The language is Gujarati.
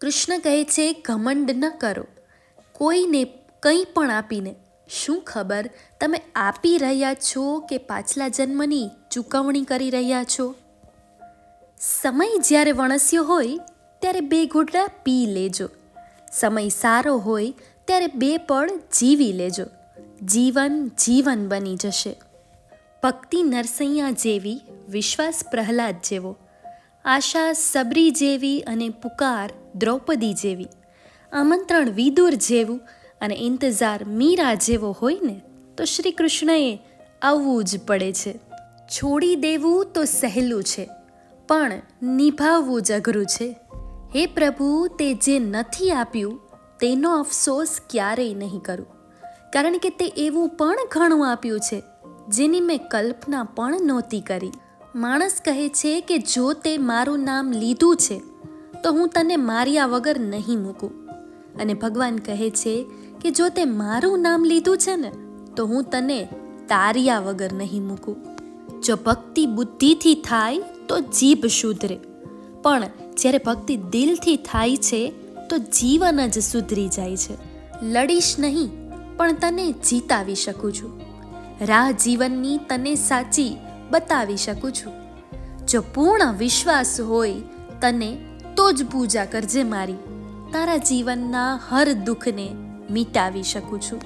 કૃષ્ણ કહે છે, ઘમંડ ન કરો. કોઈને કંઈ પણ આપીને. શું ખબર? તમે આપી રહ્યા છો કે પાછલા જન્મની ચૂકવણી કરી રહ્યા છો? સમય જ્યારે વણસ્યો હોય, ત્યારે બે ઘૂંટડા પી લેજો. સમય સારો હોય, ત્યારે બે પળ જીવી લેજો. જીવન જીવન બની જશે. ભક્તિ નરસૈયા જેવી વિશ્વાસ પ્રહલાદ જેવો. આશા સબરી જેવી અને પુકાર દ્રૌપદી જેવી. આમંત્રણ વિદુર જેવું અને ઇંતજાર મીરા જેવો હોય ને, તો શ્રી કૃષ્ણએ આવવું જ પડે છે. છોડી દેવું તો સહેલું છે, પણ નિભાવવું જ અઘરું છે. હે પ્રભુ, તે જે નથી આપ્યું, તેનો અફસોસ ક્યારેય નહીં કરું. કારણ કે તે એવું પણ ઘણું આપ્યું છે, જેની મેં કલ્પના પણ નહોતી કરી. માણસ કહે છે કે જો તે મારું નામ લીધું છે, તો હું તને માર્યા વગર નહીં મૂકું. અને ભગવાન કહે છે કે જો તે મારું નામ લીધું છે ને, તો હું તને તાર્યા વગર નહીં મૂકું. જો ભક્તિ બુદ્ધિથી થાય, તો જીભ સુધરે. પણ જ્યારે ભક્તિ દિલથી થાય છે, તો જીવન જ સુધરી જાય છે. લડીશ નહીં, પણ તને જીતાવી શકું છું. રાહ જીવનની તને સાચી બતાવી શકું છું. જો પૂર્ણ વિશ્વાસ હોય તને, તો જ પૂજા કરજે મારી. તારા જીવનના હર દુઃખને મિટાવી શકું છું.